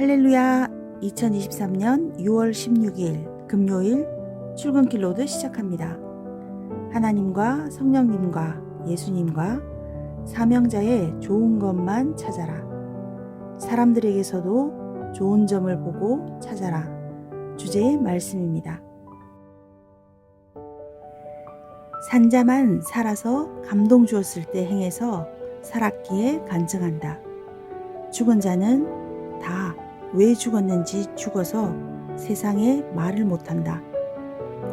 할렐루야 2023년 6월 16일 금요일 출근길 로드 시작합니다. 하나님과 성령님과 예수님과 사명자의 좋은 것만 찾아라. 사람들에게서도 좋은 점을 보고 찾아라. 주제의 말씀입니다. 산자만 살아서 감동 주었을 때 행해서 살았기에 간증한다. 죽은 자는 다 왜 죽었는지 죽어서 세상에 말을 못한다.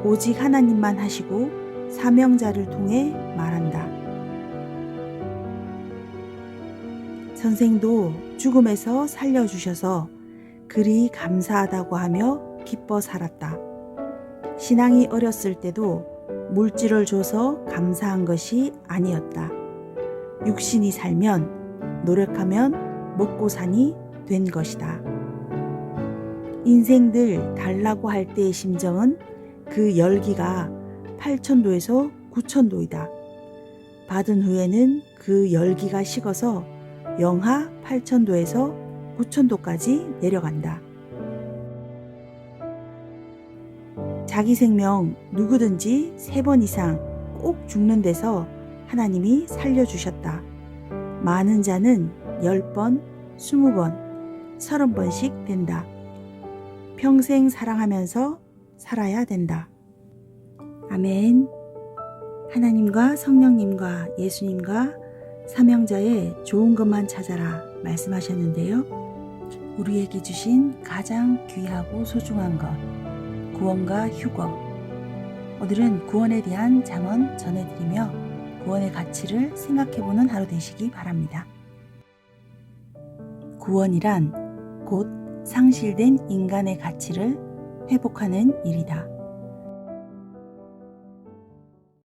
오직 하나님만 하시고 사명자를 통해 말한다. 선생도 죽음에서 살려주셔서 그리 감사하다고 하며 기뻐 살았다. 신앙이 어렸을 때도 물질을 줘서 감사한 것이 아니었다. 육신이 살면 노력하면 먹고 사니 된 것이다. 인생들 달라고 할 때의 심정은 그 열기가 8천도에서 9천도이다. 받은 후에는 그 열기가 식어서 영하 8천도에서 9천도까지 내려간다. 자기 생명 누구든지 세 번 이상 꼭 죽는 데서 하나님이 살려주셨다. 많은 자는 10번, 20번, 30번씩 된다. 평생 사랑하면서 살아야 된다. 아멘. 하나님과 성령님과 예수님과 사명자의 좋은 것만 찾아라 말씀하셨는데요. 우리에게 주신 가장 귀하고 소중한 것, 구원과 휴거. 오늘은 구원에 대한 장언 전해드리며 구원의 가치를 생각해보는 하루 되시기 바랍니다. 구원이란 곧 상실된 인간의 가치를 회복하는 일이다.